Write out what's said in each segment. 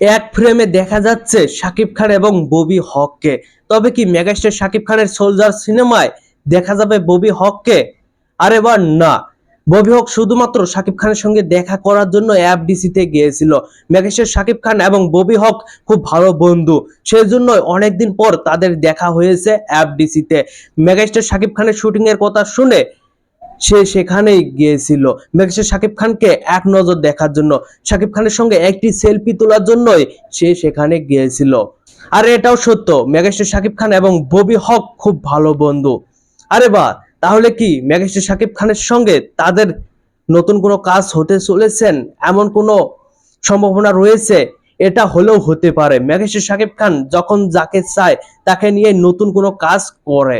এক ফ্রেমে দেখা যাচ্ছে শাকিব খান এবং ববি হককে। তবে কি মেগাস্টার শাকিব খানের সোলজার সিনেমায় দেখা যাবে ববি হককে? আরে বা না। ববি হক শুধুমাত্র শাকিব খানের সঙ্গে দেখা করার জন্য এফডিসিতে গিয়েছিল। মেগাস্টার শাকিব খান এবং ববি হক খুব ভালো বন্ধু। সেই জন্য অনেকদিন পর তাদের দেখা হয়েছে এফডিসিতে মেগাস্টার শাকিব খানের শুটিংয়ের কথা শুনে সে সেখানেই গিয়েছিল। মেঘসে শাকিব খানকে এক নজর দেখার জন্য শাকিব খানের সঙ্গে একটি সেলফি তোলার জন্যই সে সেখানে গিয়েছিল। আর এটাও সত্য মেঘেস্টার শাকিব খান এবং ববি হক খুব ভালো বন্ধু। আরে বা, তাহলে কি মেঘেস্টার শাকিব খানের সঙ্গে তাদের নতুন কোনো কাজ হতে চলেছেন? এমন কোনো সম্ভাবনা রয়েছে? এটা হলেও হতে পারে। মেঘেস্টার শাকিব খান যখন যাকে চায়, তাকে নিয়ে নতুন কোনো কাজ করে।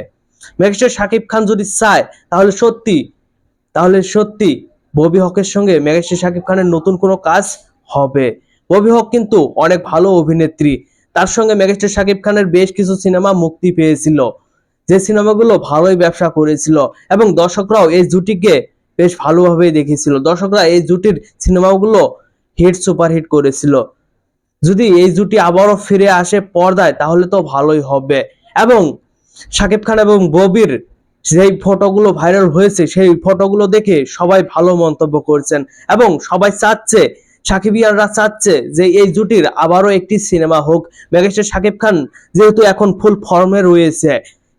মেঘেস্টার শাকিব খান যদি চায়, তাহলে সত্যি তাহলে সত্যি ববি হকের সঙ্গে মেঘেস্টার শাকিব খানের নতুন কোনো কাজ হবে। ববি হক কিন্তু অনেক ভালো অভিনেত্রী। তার সঙ্গে মেঘেস্টার শাকিব খানের বেশ কিছু সিনেমা মুক্তি পেয়েছিল। যে সিনেমাগুলো ভালোই ব্যবসা করেছিল এবং দর্শকরাও এই জুটিকে বেশ ভালোভাবেই দেখেছিল। দর্শকরা এই জুটির সিনেমাগুলো হিট সুপারহিট করেছিল। যদি এই জুটি আবারও ফিরে আসে পর্দায়, তাহলে তো ভালোই হবে। এবং শাকিব খান এবং ববির যেই ফটোগুলো ভাইরাল হয়েছে, সেই ফটোগুলো দেখে সবাই ভালো মন্তব্য করছেন এবং সবাই চাচ্ছে, সাকিবিয়ানরা চাচ্ছে যে এই জুটির আবারও একটি সিনেমা হোক। মেগাস্টার শাকিব খান যেহেতু এখন ফুল ফর্মে রয়েছে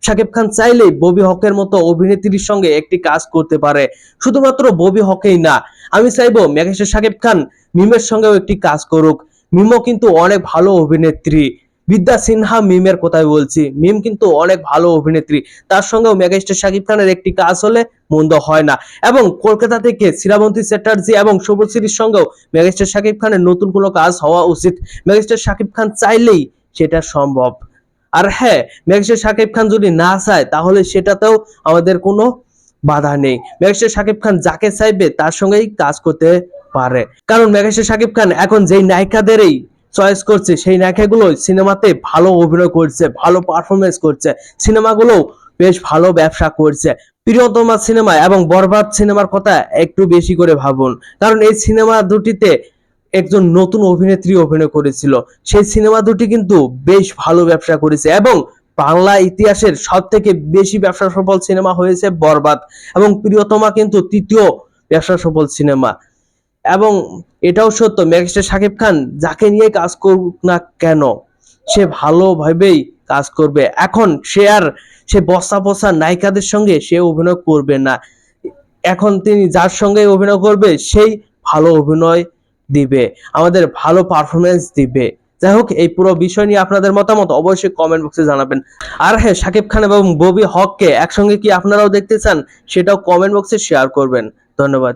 শাকিব খান চাইলেই ববি হকের মতো অভিনেত্রীর সঙ্গে একটি কাজ করতে পারে। শুধুমাত্র ববি হকেই না, আমি চাইব মেগাস্টার শাকিব খান মিমের সঙ্গেও একটি কাজ করুক। মিমও কিন্তু অনেক ভালো অভিনেত্রী। বিদ্যা সিনহা মিমের কথাই বলছি। মিম কিন্তু অনেক ভালো অভিনেত্রী। তার সঙ্গেও মেগাস্টার শাকিব খানের একটি কাজ হলে মন্দ হয় না। এবং কলকাতা থেকে শ্রীরাবন্তী চ্যাটার্জি এবং শুভশ্রীর সঙ্গেও মেগাস্টার শাকিব খানের নতুন কোনো কাজ হওয়া উচিত। মেগাস্টার শাকিব খান চাইলেই সেটা সম্ভব। আর হ্যাঁ মেগাস্টার শাকিব খান যদি না চায়, তাহলে সেটাতেও আমাদের কোনো বাধা নেই। মেগাস্টার শাকিব খান যাকে চাইবে, তার সঙ্গেই কাজ করতে পারে। কারণ মেগাস্টার শাকিব খান এখন যেই নায়িকাদেরই চয়েস করছে, সেই নায়িকাগুলো সিনেমাতে ভালো অভিনয় করছে, ভালো পারফরমেন্স করছে। সিনেমাগুলো বেশ ভালো ব্যবসা করছে। প্রিয়তমা সিনেমা এবং বরবাদ সিনেমার কথা একটু বেশি করে ভাবুন। কারণ এই সিনেমা দুটিতে একজন নতুন অভিনেত্রী অভিনয় করেছিল। সেই সিনেমা দুটি কিন্তু বেশ ভালো ব্যবসা করেছে এবং বাংলা ইতিহাসের সব থেকে বেশি ব্যবসা সফল সিনেমা হয়েছে বরবাদ এবং প্রিয়তমা কিন্তু তৃতীয় ব্যবসা সফল সিনেমা। এবং এটাও সত্য, মেগাস্টার শাকিব খান যাকে নিয়ে কাজ করুক না কেন, সে ভালোভাবেই কাজ করবে। এখন সে আর, সে বসা বসা নায়িকাদের সঙ্গে সে অভিনয় করবে না। এখন তিনি যার সঙ্গে অভিনয় করবে, সেই ভালো অভিনয় দিবে, আমাদের ভালো পারফরমেন্স দিবে। যাই হোক, এই পুরো বিষয় নিয়ে আপনাদের মতামত অবশ্যই কমেন্ট বক্সে জানাবেন। আর হ্যাঁ শাকিব খান এবং ববি হককে একসঙ্গে কি আপনারাও দেখতে চান, সেটাও কমেন্ট বক্সে শেয়ার করবেন। ধন্যবাদ।